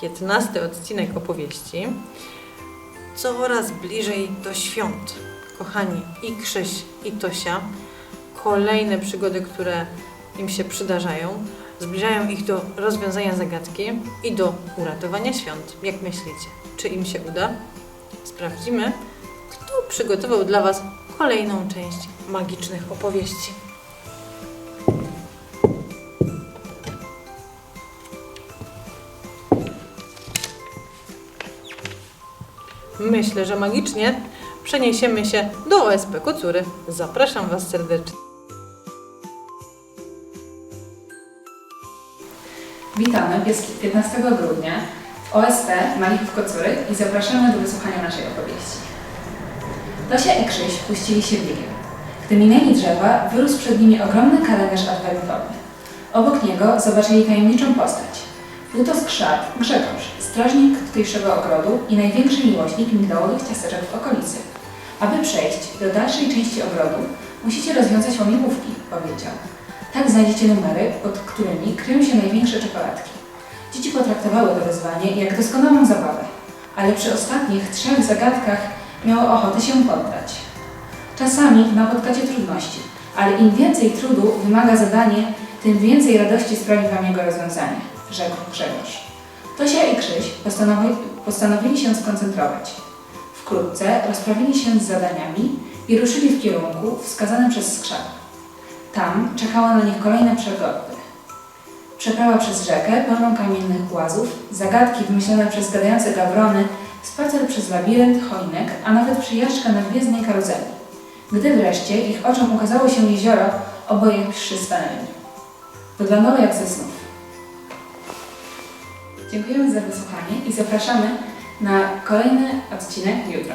15 odcinek opowieści. Coraz bliżej do świąt. Kochani, i Krzyś, i Tosia, kolejne przygody, które im się przydarzają, zbliżają ich do rozwiązania zagadki i do uratowania świąt. Jak myślicie, czy im się uda? Sprawdzimy, kto przygotował dla Was kolejną część magicznych opowieści. Myślę, że magicznie przeniesiemy się do OSP Kocury. Zapraszam Was serdecznie. Witamy pies- 15 grudnia w OSP Malichów Kocury i zapraszamy do wysłuchania naszej opowieści. Tosia i Krzyś puścili się biegiem. Gdy minęli drzewa, wyrósł przed nimi ogromny kalendarz adwentowy. Obok niego zobaczyli tajemniczą postać. Był to skrzat, Grzegorz, strażnik tutejszego ogrodu i największy miłośnik migdałowych ciasteczek w okolicy. Aby przejść do dalszej części ogrodu, musicie rozwiązać łamigłówki, powiedział. Tak znajdziecie numery, pod którymi kryją się największe czekoladki. Dzieci potraktowały to wyzwanie jak doskonałą zabawę, ale przy ostatnich trzech zagadkach miały ochotę się poddać. Czasami napotkacie trudności, ale im więcej trudu wymaga zadanie, tym więcej radości sprawi Wam jego rozwiązanie, rzekł Grzegorz. Tosia i Krzyś postanowi, postanowili się skoncentrować. Wkrótce rozprawili się z zadaniami i ruszyli w kierunku wskazanym przez skrzat. Tam czekały na nich kolejne przygody. Przeprawa przez rzekę, pełną kamiennych głazów, zagadki wymyślone przez gadające gawrony, spacer przez labirynt, choinek, a nawet przyjażdżka na gwiezdnej karuzeli. Gdy wreszcie ich oczom ukazało się jezioro, oboje przy stanęli. Wyglądało jak ze snów. Dziękujemy za wysłuchanie i zapraszamy na kolejny odcinek jutro.